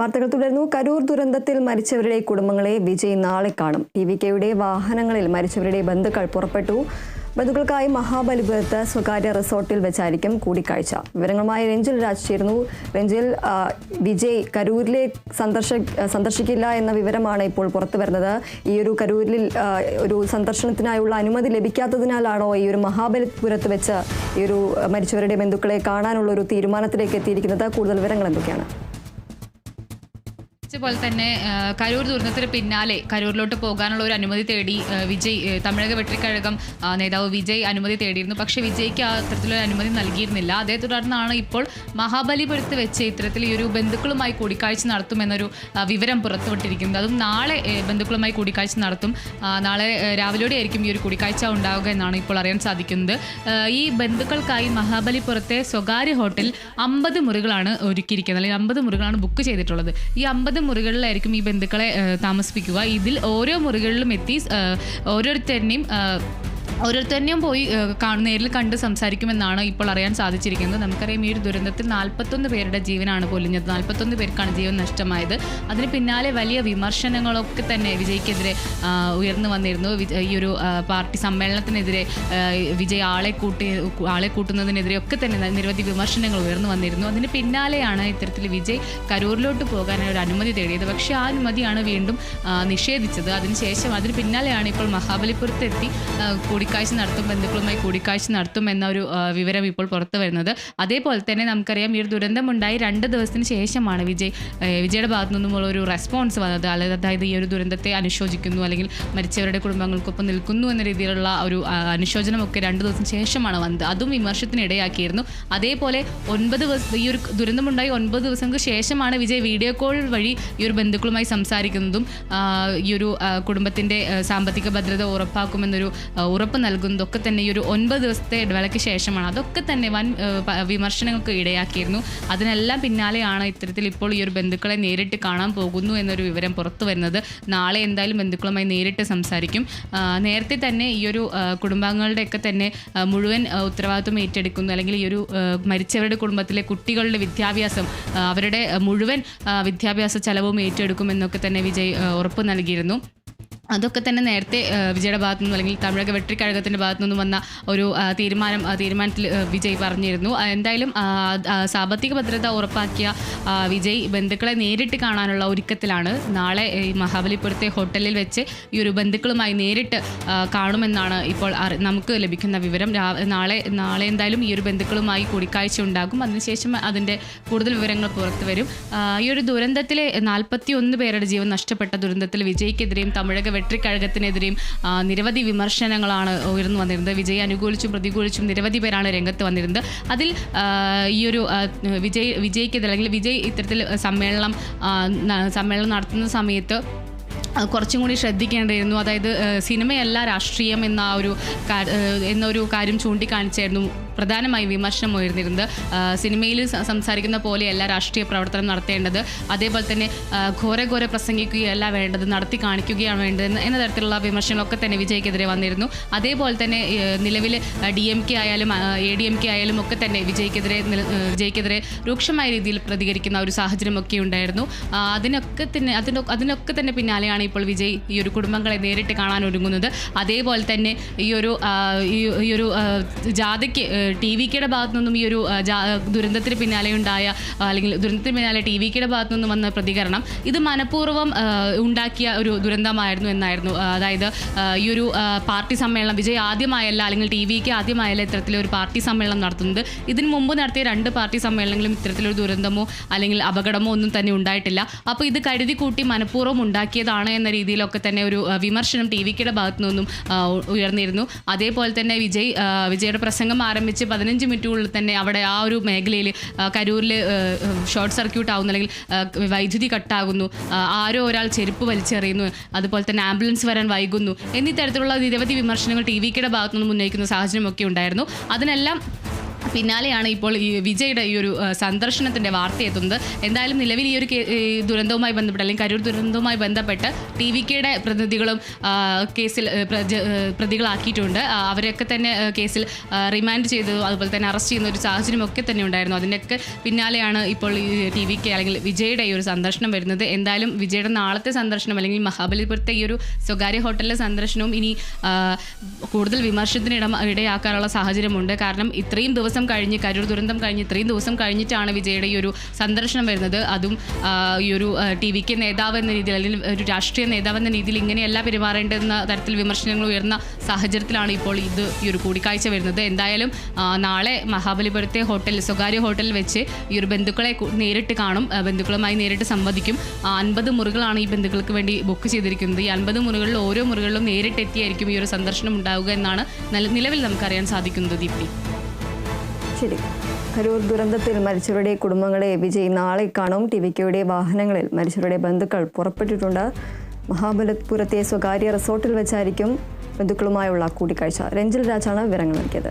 വാർത്തകൾ തുടരുന്നു. കരൂർ ദുരന്തത്തിൽ മരിച്ചവരുടെ കുടുംബങ്ങളെ വിജയ് നാളെ കാണും. ടി വി കെയുടെ വാഹനങ്ങളിൽ മരിച്ചവരുടെ ബന്ധുക്കൾ പുറപ്പെട്ടു. ബന്ധുക്കൾക്കായി മഹാബലിപുരത്ത് സ്വകാര്യ റിസോർട്ടിൽ വെച്ചായിരിക്കും കൂടിക്കാഴ്ച. വിവരങ്ങളുമായി രഞ്ജിൽ രാജ് ചേരുന്നു. രഞ്ജിൽ വിജയ് കരൂരിലെ സന്ദർശ സന്ദർശിക്കില്ല എന്ന വിവരമാണ് ഇപ്പോൾ പുറത്തു വരുന്നത്. ഈ ഒരു കരൂരിൽ ഒരു സന്ദർശനത്തിനായുള്ള അനുമതി ലഭിക്കാത്തതിനാലാണോ ഈ ഒരു മഹാബലിപുരത്ത് വെച്ച് ഈ ഒരു മരിച്ചവരുടെ ബന്ധുക്കളെ കാണാനുള്ള ഒരു തീരുമാനത്തിലേക്ക് എത്തിയിരിക്കുന്നത്? കൂടുതൽ വിവരങ്ങൾ എന്തൊക്കെയാണ്? പോലെ തന്നെ കരൂർ ദുരന്തത്തിന് പിന്നാലെ കരൂരിലോട്ട് പോകാനുള്ള ഒരു അനുമതി തേടി വിജയ് തമിഴക വെട്ടിക്കഴകം നേതാവ് വിജയ് അനുമതി തേടിയിരുന്നു. പക്ഷേ വിജയ്ക്ക് ആ തരത്തിലൊരു അനുമതി നൽകിയിരുന്നില്ല. അതേ തുടർന്നാണ് ഇപ്പോൾ മഹാബലിപുരത്ത് വെച്ച് ഇത്തരത്തിൽ ഈ ഒരു ബന്ധുക്കളുമായി കൂടിക്കാഴ്ച നടത്തുമെന്നൊരു വിവരം പുറത്തുവിട്ടിരിക്കുന്നത്. അതും നാളെ ബന്ധുക്കളുമായി കൂടിക്കാഴ്ച നടത്തും. നാളെ രാവിലെയോടെ ആയിരിക്കും ഈ ഒരു കൂടിക്കാഴ്ച ഉണ്ടാവുക എന്നാണ് ഇപ്പോൾ അറിയാൻ സാധിക്കുന്നത്. ഈ ബന്ധുക്കൾക്കായി മഹാബലിപുരത്തെ സ്വകാര്യ ഹോട്ടൽ അമ്പത് മുറികളാണ് ഒരുക്കിയിരിക്കുന്നത്. അല്ലെങ്കിൽ അമ്പത് മുറികളാണ് ബുക്ക് ചെയ്തിട്ടുള്ളത്. ഈ അമ്പത് മുറികളിലായിരിക്കും ഈ ബന്ധുക്കളെ താമസിപ്പിക്കുക. ഇതിൽ ഓരോ മുറികളിലും എത്തി ഓരോരുത്തരുടെയും ഓരോരുത്തരെയും പോയി നേരിൽ കണ്ട് സംസാരിക്കുമെന്നാണ് ഇപ്പോൾ അറിയാൻ സാധിച്ചിരിക്കുന്നത്. നമുക്കറിയാം ഈ ഒരു ദുരന്തത്തിൽ നാൽപ്പത്തൊന്ന് പേരുടെ ജീവനാണ് പൊലിഞ്ഞത്. നാൽപ്പത്തൊന്ന് പേർക്കാണ് ജീവൻ നഷ്ടമായത്. അതിന് പിന്നാലെ വലിയ വിമർശനങ്ങളൊക്കെ തന്നെ വിജയ്ക്കെതിരെ ഉയർന്നു വന്നിരുന്നു. ഈ ഒരു പാർട്ടി സമ്മേളനത്തിനെതിരെ വിജയ് ആളെ കൂട്ടി ആളെ കൂട്ടുന്നതിനെതിരെ ഒക്കെ തന്നെ നിരവധി വിമർശനങ്ങൾ ഉയർന്നു വന്നിരുന്നു. അതിന് പിന്നാലെയാണ് ഇത്തരത്തിൽ വിജയ് കരൂരിലോട്ട് പോകാനായി ഒരു അനുമതി തേടിയത്. പക്ഷേ ആ അനുമതിയാണ് വീണ്ടും നിഷേധിച്ചത്. അതിനുശേഷം അതിന് പിന്നാലെയാണ് ഇപ്പോൾ മഹാബലിപുരത്തെത്തി കൂടി കൂടിക്കാഴ്ച നടത്തും ബന്ധുക്കളുമായി കൂടിക്കാഴ്ച നടത്തും എന്ന ഒരു വിവരം ഇപ്പോൾ പുറത്തു വരുന്നത്. അതേപോലെ തന്നെ നമുക്കറിയാം ഈ ഒരു ദുരന്തമുണ്ടായി രണ്ട് ദിവസത്തിന് ശേഷമാണ് വിജയ് വിജയുടെ ഭാഗത്തു നിന്നുമുള്ള ഒരു റെസ്പോൺസ് വന്നത്. അല്ലെങ്കിൽ അതായത് ഈ ഒരു ദുരന്തത്തെ അനുശോചിക്കുന്നു അല്ലെങ്കിൽ മരിച്ചവരുടെ കുടുംബങ്ങൾക്കൊപ്പം നിൽക്കുന്നു എന്ന രീതിയിലുള്ള ഒരു അനുശോചനമൊക്കെ രണ്ട് ദിവസത്തിന് ശേഷമാണ് വന്നത്. അതും വിമർശത്തിന് ഇടയാക്കിയിരുന്നു അതേപോലെ ഒൻപത് ദിവസം ഈ ഒരു ദുരന്തമുണ്ടായി ഒൻപത് ദിവസങ്ങൾക്ക് ശേഷമാണ് വിജയ് വീഡിയോ കോൾ വഴി ഈ ഒരു ബന്ധുക്കളുമായി സംസാരിക്കുന്നതും ഈ ഒരു കുടുംബത്തിന്റെ സാമ്പത്തിക ഭദ്രത ഉറപ്പാക്കുമെന്നൊരു ഉറപ്പ് നൽകുന്നതൊക്കെ തന്നെ ഈ ഒരു ഒൻപത് ദിവസത്തെ ഇടവേളയ്ക്ക് ശേഷമാണ്. അതൊക്കെ തന്നെ വൻ വിമർശനങ്ങൾക്ക് ഇടയാക്കിയിരുന്നു. അതിനെല്ലാം പിന്നാലെയാണ് ഇത്തരത്തിൽ ഇപ്പോൾ ഈ ഒരു ബന്ധുക്കളെ നേരിട്ട് കാണാൻ പോകുന്നു എന്നൊരു വിവരം പുറത്തു വരുന്നത്. നാളെ എന്തായാലും ബന്ധുക്കളുമായി നേരിട്ട് സംസാരിക്കും. നേരത്തെ തന്നെ ഈ ഒരു കുടുംബാംഗങ്ങളുടെയൊക്കെ തന്നെ മുഴുവൻ ഉത്തരവാദിത്വം ഏറ്റെടുക്കുന്നു. അല്ലെങ്കിൽ ഈ ഒരു മരിച്ചവരുടെ കുടുംബത്തിലെ കുട്ടികളുടെ വിദ്യാഭ്യാസം അവരുടെ മുഴുവൻ വിദ്യാഭ്യാസ ചെലവും ഏറ്റെടുക്കുമെന്നൊക്കെ തന്നെ വിജയ് ഉറപ്പ് നൽകിയിരുന്നു. അതൊക്കെ തന്നെ നേരത്തെ വിജയുടെ ഭാഗത്തു നിന്നും അല്ലെങ്കിൽ തമിഴക വെട്ടിക്കഴകത്തിന്റെ ഭാഗത്തു നിന്നും വന്ന ഒരു തീരുമാനം തീരുമാനത്തിൽ വിജയ് പറഞ്ഞിരുന്നു. എന്തായാലും സാമ്പത്തിക ഭദ്രത ഉറപ്പാക്കിയ വിജയ് ബന്ധുക്കളെ നേരിട്ട് കാണാനുള്ള ഒരുക്കത്തിലാണ്. നാളെ ഈ മഹാബലിപുരത്തെ ഹോട്ടലിൽ വെച്ച് ഈ ഒരു ബന്ധുക്കളുമായി നേരിട്ട് കാണുമെന്നാണ് ഇപ്പോൾ നമുക്ക് ലഭിക്കുന്ന വിവരം. നാളെ നാളെ എന്തായാലും ഈ ഒരു ബന്ധുക്കളുമായി കൂടിക്കാഴ്ച ഉണ്ടാകും. അതിനുശേഷം അതിന്റെ കൂടുതൽ വിവരങ്ങൾ പുറത്തു വരും. ഈ ഒരു ദുരന്തത്തിലെ നാൽപ്പത്തി ഒന്ന് പേരുടെ ജീവൻ നഷ്ടപ്പെട്ട ദുരന്തത്തിൽ വിജയ്ക്കെതിരെയും തമിഴക വെട്രിക്കഴകത്തിനെതിരെയും നിരവധി വിമർശനങ്ങളാണ് ഉയർന്നു വന്നിരുന്നത്. വിജയ് അനുകൂലിച്ചും പ്രതികൂലിച്ചും നിരവധി പേരാണ് രംഗത്ത് വന്നിരുന്നത്. അതിൽ ഈ ഒരു വിജയ് വിജയ്ക്കെതിരെ അല്ലെങ്കിൽ വിജയ് ഇത്തരത്തിൽ സമ്മേളനം സമ്മേളനം നടത്തുന്ന സമയത്ത് കുറച്ചും കൂടി ശ്രദ്ധിക്കേണ്ടിയിരുന്നു. അതായത് സിനിമയല്ല രാഷ്ട്രീയം എന്ന ഒരു എന്നൊരു കാര്യം ചൂണ്ടിക്കാണിച്ചായിരുന്നു പ്രധാനമായി വിമർശനം ഉയർന്നിരുന്നത്. സിനിമയിൽ സംസാരിക്കുന്ന പോലെയല്ല രാഷ്ട്രീയ പ്രവർത്തനം നടത്തേണ്ടത്. അതേപോലെ തന്നെ ഘോര ഘോര പ്രസംഗിക്കുകയല്ല വേണ്ടത് നടത്തി കാണിക്കുകയാണ് വേണ്ടത് എന്ന- തരത്തിലുള്ള വിമർശനങ്ങളൊക്കെ തന്നെ വിജയ്ക്കെതിരെ വന്നിരുന്നു. അതേപോലെ തന്നെ നിലവിൽ ഡി എം കെ ആയാലും എ ഡി എം കെ ആയാലും ഒക്കെ തന്നെ വിജയ്ക്കെതിരെ വിജയ്ക്കെതിരെ രൂക്ഷമായ രീതിയിൽ പ്രതികരിക്കുന്ന ഒരു സാഹചര്യമൊക്കെ ഉണ്ടായിരുന്നു. അതിനൊക്കെ തന്നെ അതിനൊ അതിനൊക്കെ തന്നെ പിന്നാലെയാണ് ഇപ്പോൾ വിജയ് ഈ ഒരു കുടുംബങ്ങളെ നേരിട്ട് കാണാൻ ഒരുങ്ങുന്നത്. അതേപോലെ തന്നെ ഈ ഒരു ഈ- ഒരു ജാഥയ്ക്ക് ടി വി കെയുടെ ഭാഗത്തു നിന്നും ഈ ഒരു ദുരന്തത്തിന് പിന്നാലെ ഉണ്ടായ അല്ലെങ്കിൽ ദുരന്തത്തിന് പിന്നാലെ ടി വി കെയുടെ ഭാഗത്തു നിന്നും വന്ന പ്രതികരണം ഇത് മനഃപൂർവം ഉണ്ടാക്കിയ ഒരു ദുരന്തമായിരുന്നു എന്നായിരുന്നു. അതായത് ഈ ഒരു പാർട്ടി സമ്മേളനം വിജയ് ആദ്യമായല്ല അല്ലെങ്കിൽ ടി വിക്ക് ആദ്യമായല്ല ഇത്തരത്തിലൊരു പാർട്ടി സമ്മേളനം നടത്തുന്നത്. ഇതിന് മുമ്പ് നടത്തിയ രണ്ട് പാർട്ടി സമ്മേളനങ്ങളും ഇത്തരത്തിലൊരു ദുരന്തമോ അല്ലെങ്കിൽ അപകടമോ ഒന്നും തന്നെ ഉണ്ടായിട്ടില്ല. അപ്പോൾ ഇത് കരുതി കൂട്ടി മനഃപൂർവം ഉണ്ടാക്കിയതാണ് എന്ന രീതിയിലൊക്കെ തന്നെ ഒരു വിമർശനം ടി വിക്കയുടെ ഭാഗത്തു നിന്നും ഉയർന്നിരുന്നു. അതേപോലെ തന്നെ വിജയ് വിജയുടെ പ്രസംഗം ആരംഭിച്ച് പതിനഞ്ച് മിനിറ്റുകളിൽ തന്നെ അവിടെ ആ ഒരു മേഖലയിൽ കരൂരിൽ ഷോർട്ട് സർക്യൂട്ട് ആവുന്നു അല്ലെങ്കിൽ വൈദ്യുതി കട്ടാകുന്നു ആരോ ഒരാൾ ചെരുപ്പ് വലിച്ചെറിയുന്നു അതുപോലെ തന്നെ ആംബുലൻസ് വരാൻ വൈകുന്നു എന്നീ തരത്തിലുള്ള നിരവധി വിമർശനങ്ങൾ ടി വിക്കിയുടെ ഭാഗത്തുനിന്ന് ഉന്നയിക്കുന്ന സാഹചര്യമൊക്കെ ഉണ്ടായിരുന്നു. അതിനെല്ലാം പിന്നാലെയാണ് ഇപ്പോൾ ഈ വിജയുടെ ഈ ഒരു സന്ദർശനത്തിന്റെ സന്ദർശനത്തിന്റെ വാർത്ത എത്തുന്നത് എന്തായാലും നിലവിൽ ഈ ഒരു ദുരന്തവുമായി ബന്ധപ്പെട്ട് അല്ലെങ്കിൽ കരൂർ ദുരന്തവുമായി ബന്ധപ്പെട്ട് ടി വി കെയുടെ പ്രതിനിധികളും കേസിൽ പ്രതികളാക്കിയിട്ടുണ്ട്. അവരൊക്കെ തന്നെ കേസിൽ റിമാൻഡ് ചെയ്തതും അതുപോലെ തന്നെ അറസ്റ്റ് ചെയ്യുന്ന ഒരു സാഹചര്യമൊക്കെ തന്നെ ഉണ്ടായിരുന്നു. അതിന്റെയൊക്കെ പിന്നാലെയാണ് ഇപ്പോൾ ഈ ടി വി കെ അല്ലെങ്കിൽ വിജയുടെ ഈ ഒരു സന്ദർശനം വരുന്നത്. എന്തായാലും വിജയുടെ നാളത്തെ സന്ദർശനം അല്ലെങ്കിൽ മഹാബലിപുരത്തെ ഈ ഒരു സ്വകാര്യ ഹോട്ടലിലെ സന്ദർശനവും ഇനി കൂടുതൽ വിമർശനത്തിന് ഇടം ഇടയാക്കാനുള്ള സാഹചര്യമുണ്ട്. കാരണം ഇത്രയും ദിവസം കഴിഞ്ഞ് കരൂർ ദുരന്തം കഴിഞ്ഞ് ഇത്രയും ദിവസം കഴിഞ്ഞിട്ടാണ് വിജയുടെ ഈ ഒരു സന്ദർശനം വരുന്നത്. അതും ഈ ഒരു ടി വി കെ നേതാവ് എന്ന രീതിയിൽ അല്ലെങ്കിൽ ഒരു രാഷ്ട്രീയ നേതാവ് എന്ന രീതിയിൽ ഇങ്ങനെയല്ല പെരുമാറേണ്ടെന്ന തരത്തിൽ വിമർശനങ്ങൾ ഉയർന്ന സാഹചര്യത്തിലാണ് ഇപ്പോൾ ഇത് ഈ ഒരു കൂടിക്കാഴ്ച വരുന്നത്. എന്തായാലും നാളെ മഹാബലിപുരത്തെ ഹോട്ടൽ സ്വകാര്യ ഹോട്ടലിൽ വെച്ച് ഈ ഒരു ബന്ധുക്കളെ നേരിട്ട് കാണും. ബന്ധുക്കളുമായി നേരിട്ട് സംവദിക്കും. അൻപത് മുറികളാണ് ഈ ബന്ധുക്കൾക്ക് വേണ്ടി ബുക്ക് ചെയ്തിരിക്കുന്നത്. ഈ അൻപത് മുറികളിൽ ഓരോ മുറികളിലും നേരിട്ട് എത്തിയായിരിക്കും ഈ ഒരു സന്ദർശനം ഉണ്ടാവുക എന്നാണ് നില- നിലവിൽ നമുക്കറിയാൻ സാധിക്കുന്നത് ദീപ്തി. ശരി കരൂർ ദുരന്തത്തിൽ മരിച്ചവരുടെ കുടുംബങ്ങളെ വിജയ് നാളെ കാണും. ടി വിക്കയുടെ വാഹനങ്ങളിൽ മരിച്ചവരുടെ ബന്ധുക്കൾ പുറപ്പെട്ടിട്ടുണ്ട്. മഹാബലപുരത്തെ സ്വകാര്യ റിസോർട്ടിൽ വെച്ചായിരിക്കും ബന്ധുക്കളുമായുള്ള കൂടിക്കാഴ്ച. രഞ്ജിൽ രാജാണ് വിവരങ്ങൾ നൽകിയത്.